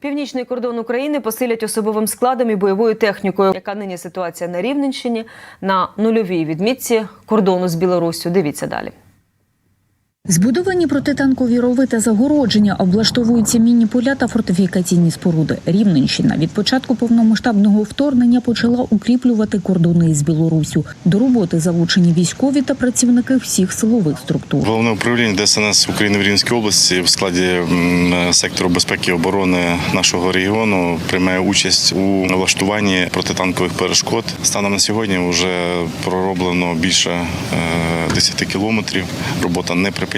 Північний кордон України посилять особовим складом і бойовою технікою. Яка нині ситуація на Рівненщині на нульовій відмітці кордону з Білоруссю? Дивіться далі. Збудовані протитанкові рови та загородження облаштовуються міні поля та фортифікаційні споруди. Рівненщина від початку повномасштабного вторгнення почала укріплювати кордони із Білоруссю. До роботи залучені військові та працівники всіх силових структур. Головне управління ДСНС України в Рівненській області в складі сектору безпеки і оборони нашого регіону приймає участь у налаштуванні протитанкових перешкод. Станом на сьогодні вже пророблено більше е, 10 кілометрів. Робота не припиняється.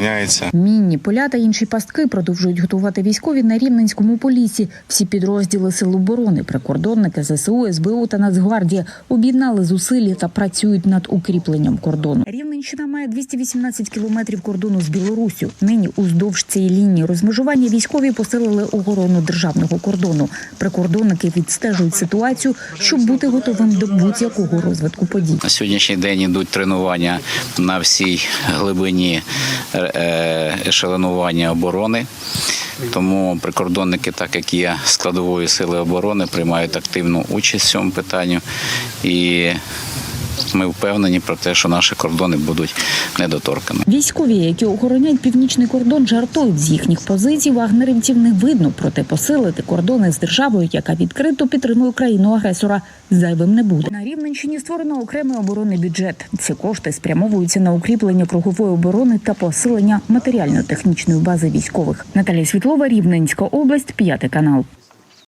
Мінні поля та інші пастки продовжують готувати військові на рівненському полісі. Всі підрозділи сил оборони, прикордонники, ЗСУ, СБУ та Нацгвардія об'єднали зусилля та працюють над укріпленням кордону. Рівненщина має 218 кілометрів кордону з Білоруссю. Нині уздовж цієї лінії розмежування військові посилили охорону державного кордону. Прикордонники відстежують ситуацію, щоб бути готовим до будь-якого розвитку подій. На сьогоднішній день йдуть тренування на всій глибині ешелонування оборони. Тому прикордонники, так як є складовою сили оборони, приймають активну участь в цьому питанні. І ми впевнені про те, що наші кордони будуть недоторкані. Військові, які охороняють північний кордон, жартують з їхніх позицій. Вагнерівців не видно, проте посилити кордони з державою, яка відкрито підтримує країну агресора, зайвим не буде. На Рівненщині створено окремий оборонний бюджет. Ці кошти спрямовуються на укріплення кругової оборони та посилення матеріально-технічної бази військових. Наталія Світлова, Рівненська область, п'ятий канал.